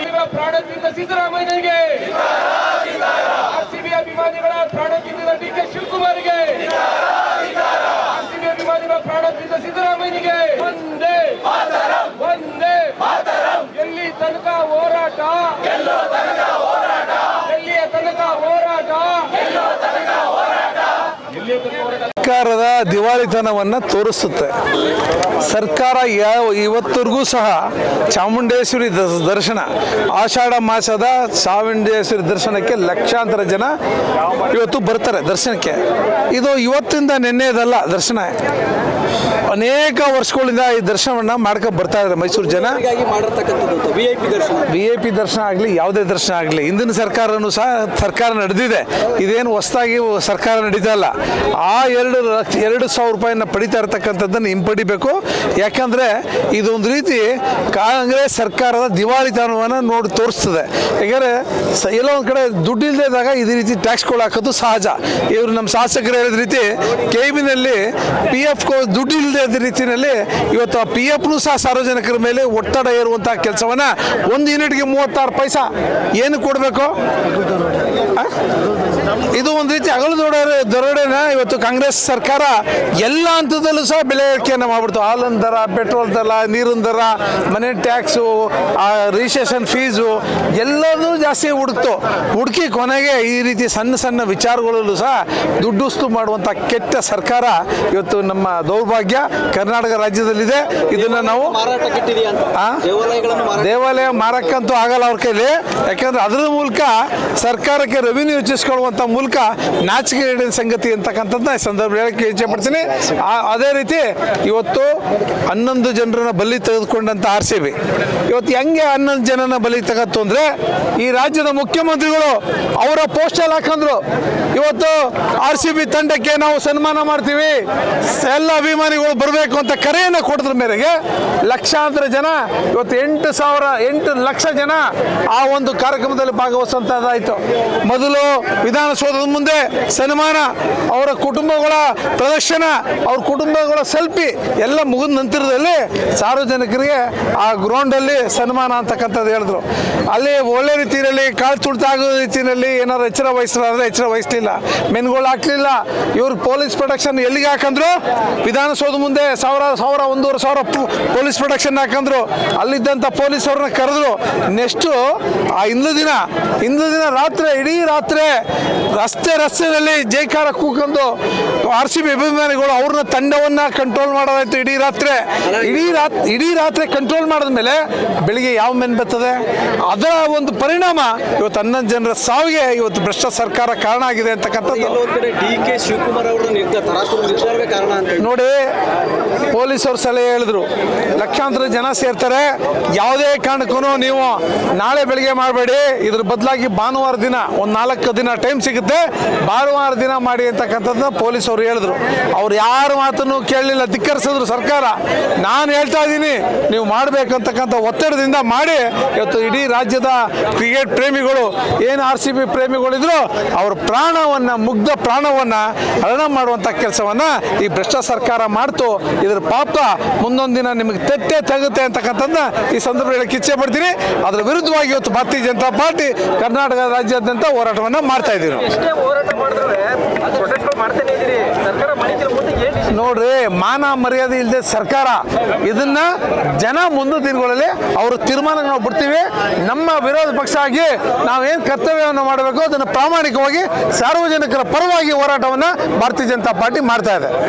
ಕೇಳಿದ ಪ್ರಾಣ ತಿಂದ ಸಿದ್ದರಾಮಯ್ಯನಿಗೆ. ಆರ್ಸಿಬಿ ಅಭಿಮಾನಿಗಳ ಪ್ರಾಣ ತಿಂದಿದ ಡಿ ಕೆ ಶಿವಕುಮಾರ್ಗೆ ಆರ್ಸಿಬಿ ಅಭಿಮಾನಿಗಳ ಪ್ರಾಣ ತಿಂದ ಸಿದ್ದರಾಮಯ್ಯನಿಗೆ ಒಂದೇ ಒಂದೇ ಎಲ್ಲಿ ತನಕ ಹೋರಾಟ ಎಲ್ಲಿಯ ತನಕ ಹೋರಾಟ ಎಲ್ಲಿಯ ತನಕ ಹೋರಾಟ ಸರ್ಕಾರದ ದಿವಾಳಿತನವನ್ನು ತೋರಿಸುತ್ತೆ. ಸರ್ಕಾರ ಯಾವ ಇವತ್ತರೆಗೂ ಸಹ ಚಾಮುಂಡೇಶ್ವರಿ ದರ್ಶನ, ಆಷಾಢ ಮಾಸದ ಚಾಮುಂಡೇಶ್ವರಿ ದರ್ಶನಕ್ಕೆ ಲಕ್ಷಾಂತರ ಜನ ಇವತ್ತು ಬರ್ತಾರೆ ದರ್ಶನಕ್ಕೆ. ಇದು ಇವತ್ತಿಂದ ನಿನ್ನೆದಲ್ಲ ದರ್ಶನ. ಅನೇಕ ವರ್ಷಗಳಿಂದ ಈ ದರ್ಶನವನ್ನು ಮಾಡ್ಕೊಂಡು ಬರ್ತಾ ಇದ್ದಾರೆ ಮೈಸೂರು ಜನ. ವಿ ಐ ಪಿ ದರ್ಶನ. ಆಗಲಿ ಯಾವುದೇ ದರ್ಶನ ಆಗಲಿ ಹಿಂದಿನ ಸರ್ಕಾರನೂ ಸಹ ಸರ್ಕಾರ ನಡೆದಿದೆ. ಇದೇನು ಹೊಸದಾಗಿ ಸರ್ಕಾರ ನಡೀತಾ ಇಲ್ಲ. ಆ ಎರಡು ಲಕ್ಷ ಎರಡು ಸಾವಿರ ರೂಪಾಯಿನ ಪಡಿತಾ ಇರ್ತಕ್ಕಂಥದ್ದನ್ನು ಹಿಂಪಡಿಬೇಕು ಯಾಕಂದರೆ ಇದೊಂದು ರೀತಿ ಕಾಂಗ್ರೆಸ್ ಸರ್ಕಾರದ ದಿವಾಳಿತನವನ್ನು ನೋಡಿ ತೋರಿಸ್ತದೆ. ಯಾಕಂದರೆ ಸ ಎಲ್ಲೋ ಒಂದು ಕಡೆ ದುಡ್ಡು ಇದ್ದಾಗ ಇದೇ ರೀತಿ ಟ್ಯಾಕ್ಸ್ಗಳು ಹಾಕೋದು ಸಹಜ. ಇವರು ನಮ್ಮ ಶಾಸಕರು ಹೇಳಿದ ರೀತಿ ಕೆ ಬಿನಲ್ಲಿ ಪಿ ಎಫ್ ದುಡ್ಡು ಇಲ್ಲದೆ ರೀತಿಯಲ್ಲಿ ಇವತ್ತು ಪಿ ಎಫ್ನು ಸಹ ಸಾರ್ವಜನಿಕರ ಮೇಲೆ ಒತ್ತಡ ಏರುವಂಥ ಕೆಲಸವನ್ನು ಒಂದು ಯೂನಿಟ್ಗೆ ಮೂವತ್ತಾರು ಪೈಸಾ ಏನು ಕೊಡಬೇಕು? ಇದು ಒಂದು ರೀತಿ ಅಗಲು ದೊಡ್ಡ ದರೋಡೆನ ಇವತ್ತು ಕಾಂಗ್ರೆಸ್ ಸರ್ಕಾರ ಎಲ್ಲ ಹಂತದಲ್ಲೂ ಸಹ ಬೆಲೆ ಏರಿಕೆಯನ್ನು ಮಾಡ್ಬಿಡ್ತು. ಹಾಲಿನ ದರ ಪೆಟ್ರೋಲ್ ದರ ನೀರಿನ ದರ ಮನೆ ಟ್ಯಾಕ್ಸು ರಿಜಿಸ್ಟ್ರೇಷನ್ ಫೀಸು ಎಲ್ಲದೂ ಜಾಸ್ತಿ ಹುಡುಕ್ತು. ಹುಡುಕಿ ಕೊನೆಗೆ ಈ ರೀತಿ ಸಣ್ಣ ಸಣ್ಣ ವಿಚಾರಗಳಲ್ಲೂ ಸಹ ದುಡ್ಡುಸ್ತು ಮಾಡುವಂಥ ಕೆಟ್ಟ ಸರ್ಕಾರ ಇವತ್ತು ನಮ್ಮ ದೌರ್ಭಾಗ್ಯ ಕರ್ನಾಟಕ ರಾಜ್ಯದಲ್ಲಿದೆ. ಇದನ್ನು ನಾವು ದೇವಾಲಯ ಮಾರಕ್ಕಂತೂ ಆಗಲ್ಲ ಅವ್ರ ಕೈಲಿ. ಯಾಕಂದ್ರೆ ಅದರ ಮೂಲಕ ಸರ್ಕಾರಕ್ಕೆ ರೆವಿನ್ಯೂ ಹೆಚ್ಚಿಸ್ಕೊಳ್ಳುವಂಥ ಮೂಲಕ ನಾಚಿಕೆ ಹಿಡಿದ ಸಂಗತಿ ಅಂತಕ್ಕಂಥದ್ದನ್ನ ಈ ಸಂದರ್ಭ ಹೇಳಕ್ಕೆ ಇಚ್ಛೆ ಪಡ್ತೀನಿ. ಆ- ಅದೇ ರೀತಿ ಇವತ್ತು ಹನ್ನೊಂದು ಜನರನ್ನ ಬಲಿ ತೆಗೆದುಕೊಂಡಂಥ ಆರ್ ಸಿ ಬಿ. ಇವತ್ತು ಹೆಂಗೆ ಹನ್ನೊಂದು ಜನನ ಬಲಿ ತಗತ್ತು ಅಂದರೆ ಈ ರಾಜ್ಯದ ಮುಖ್ಯಮಂತ್ರಿಗಳು ಅವರ ಪೋಸ್ಟಲ್ ಹಾಕಂದ್ರು ಇವತ್ತು ಆರ್ ಸಿ ಬಿ ತಂಡಕ್ಕೆ ನಾವು ಸನ್ಮಾನ ಮಾಡ್ತೀವಿ. ಎಲ್ಲ ಅಭಿಮಾನಿಗಳು ಬರಬೇಕು ಅಂತ ಕರೆಯನ್ನು ಕೊಡಿದ್ರ ಮೇರೆಗೆ ಲಕ್ಷಾಂತರ ಜನ, ಇವತ್ತು ಎಂಟು ಸಾವಿರ, ಎಂಟು ಲಕ್ಷ ಜನ ಆ ಒಂದು ಕಾರ್ಯಕ್ರಮದಲ್ಲಿ ಭಾಗವಹಿಸುವಂಥದ್ದಾಯಿತು ಮೊದಲು ವಿಧಾನಸೌಧದ ಮುಂದೆ ಸನ್ಮಾನ, ಅವರ ಕುಟುಂಬಗಳ ಪ್ರದರ್ಶನ, ಅವ್ರ ಕುಟುಂಬಗಳ ಸೆಲ್ಫಿ ಎಲ್ಲ ಮುಗಿದ ನಂತರದಲ್ಲಿ ಸಾರ್ವಜನಿಕರಿಗೆ ಆ ಗ್ರೌಂಡಲ್ಲಿ ಸನ್ಮಾನ ಅಂತಕ್ಕಂಥದ್ದು ಹೇಳಿದ್ರು. ಅಲ್ಲಿ ಒಳ್ಳೆ ರೀತಿಯಲ್ಲಿ ಕಾಳು ತುಳಿತಾಗೋ ರೀತಿಯಲ್ಲಿ ಏನಾದ್ರು ಎಚ್ಚರ ವಹಿಸಿದ್ರೆ ಎಚ್ಚರ ವಹಿಸಲಿಲ್ಲ. ಮೆನ್ಗಳು ಹಾಕ್ಲಿಲ್ಲ. ಇವ್ರು ಪೊಲೀಸ್ ಪ್ರೊಟೆಕ್ಷನ್ ಎಲ್ಲಿಗೆ ಹಾಕಂದ್ರು? ವಿಧಾನಸೌಧ ಮುಂದೆ ಸಾವಿರ ಸಾವಿರ, ಒಂದೂವರೆ ಸಾವಿರ ಪೊಲೀಸ್ ಪ್ರೊಟೆಕ್ಷನ್ ಹಾಕಂದ್ರು. ಅಲ್ಲಿದ್ದಂಥ ಪೊಲೀಸ್ ಅವ್ರನ್ನ ಕರೆದ್ರು. ನೆಕ್ಸ್ಟು ಆ ಇಂದು ದಿನ ಇಂದು ದಿನ ರಾತ್ರಿ, ಇಡೀ ರಾತ್ರಿ ರಸ್ತೆ, ರಸ್ತೆಯಲ್ಲಿ ಜೈಕಾರ ಕೂಕೊಂಡು ಆರ್ ಸಿ ಬಿ ಅಭಿಮಾನಿಗಳು ಅವ್ರನ್ನ ತಂಡವನ್ನು ಕಂಟ್ರೋಲ್ ಮಾಡೋದಾಯ್ತು ಇಡೀ ರಾತ್ರಿ. ಇಡೀ ರಾತ್ರಿ ಇಡೀ ರಾತ್ರಿ ಕಂಟ್ರೋಲ್ ಮಾಡಿದ್ಮೇಲೆ ಬೆಳಿಗ್ಗೆ ಯಾವ ಮೆನ್ ಬರ್ತದೆ? ಅದರ ಒಂದು ಪರಿಣಾಮ ಇವತ್ತು ಹನ್ನೊಂದು ಜನರ ಸಾವಿಗೆ ಇವತ್ತು ಭ್ರಷ್ಟ ಸರ್ಕಾರ ಕಾರಣ ಆಗಿದೆ ಅಂತಕ್ಕಂಥದ್ದು. ಡಿ ಕೆ ಶಿವಕುಮಾರ್ ಅವರ ನಿರ್ಧಾರ ಕಾರಣ. ನೋಡಿ ಪೊಲೀಸರು ಸಲಹೆ ಹೇಳಿದ್ರು. ಲಕ್ಷಾಂತರ ಜನ ಸೇರ್ತಾರೆ. ಯಾವುದೇ ಕಾರಣಕ್ಕೂ ನೀವು ನಾಳೆ ಬೆಳಿಗ್ಗೆ ಮಾಡಬೇಡಿ. ಇದ್ರ ಬದಲಾಗಿ ಭಾನುವಾರ ದಿನ ಒಂದು ನಾಲ್ಕು ದಿನ ಟೈಮ್ ಸಿಗುತ್ತೆ. ಭಾನುವಾರ ದಿನ ಮಾಡಿ ಅಂತಕ್ಕಂಥದ್ದು ಪೊಲೀಸರು ಹೇಳಿದ್ರು. ಅವ್ರು ಯಾರ ಮಾತನ್ನು ಕೇಳಲಿಲ್ಲ. ಧಿಕ್ಕರಿಸಿದ್ರು ಸರ್ಕಾರ. ನಾನು ಹೇಳ್ತಾ ಇದ್ದೀನಿ ನೀವು ಮಾಡಬೇಕಂತಕ್ಕಂಥ ಒತ್ತಡದಿಂದ ಮಾಡಿ ಇವತ್ತು ಇಡೀ ರಾಜ್ಯದ ಕ್ರಿಕೆಟ್ ಪ್ರೇಮಿಗಳು, ಏನು ಆರ್ ಸಿ ಬಿ ಪ್ರೇಮಿಗಳಿದ್ರು, ಅವ್ರ ಪ್ರಾಣವನ್ನು, ಮುಗ್ಧ ಪ್ರಾಣವನ್ನು ಹರಣ ಮಾಡುವಂಥ ಕೆಲಸವನ್ನು ಈ ಭ್ರಷ್ಟ ಸರ್ಕಾರ ಮಾಡ್ತು. ಇದರ ಪಾಪ ಮುಂದೊಂದು ದಿನ ನಿಮಗೆ ತೆತ್ತೆ ತೆಗುತ್ತೆ ಅಂತಕ್ಕಂಥದ್ದನ್ನ ಈ ಸಂದರ್ಭದಲ್ಲಿ ಕಿಚ್ಚೆ ಪಡ್ತೀನಿ. ಅದರ ವಿರುದ್ಧವಾಗಿ ಇವತ್ತು ಭಾರತೀಯ ಜನತಾ ಪಾರ್ಟಿ ಕರ್ನಾಟಕ ರಾಜ್ಯಾದ್ಯಂತ ಹೋರಾಟವನ್ನು ಮಾಡ್ತಾ ಇದ್ದೀವಿ ನಾವು. ಎಷ್ಟೇ ಹೋರಾಟ ಮಾಡಿದ್ರು ಪ್ರೊಟೆಸ್ಟ್ ಮಾಡ್ತಾನೆ ಇದ್ದೀರಿ ಸರ್ಕಾರ ಮಾಡಿದ್ರೆ ಮುಂದೆ ಏನು ನೋಡ್ರಿ, ಮಾನ ಮರ್ಯಾದೆ ಇಲ್ಲದೆ ಸರ್ಕಾರ ಇದನ್ನ ಜನ ಮುಂದಿನ ದಿನಗಳಲ್ಲಿ ಅವರು ತೀರ್ಮಾನ ನಾವು ಬಿಡ್ತೀವಿ. ನಮ್ಮ ವಿರೋಧ ಪಕ್ಷ ಆಗಿ ನಾವೇನು ಕರ್ತವ್ಯವನ್ನು ಮಾಡಬೇಕು ಅದನ್ನು ಪ್ರಾಮಾಣಿಕವಾಗಿ ಸಾರ್ವಜನಿಕರ ಪರವಾಗಿ ಹೋರಾಟವನ್ನು ಭಾರತೀಯ ಜನತಾ ಪಾರ್ಟಿ ಮಾಡ್ತಾ ಇದೆ.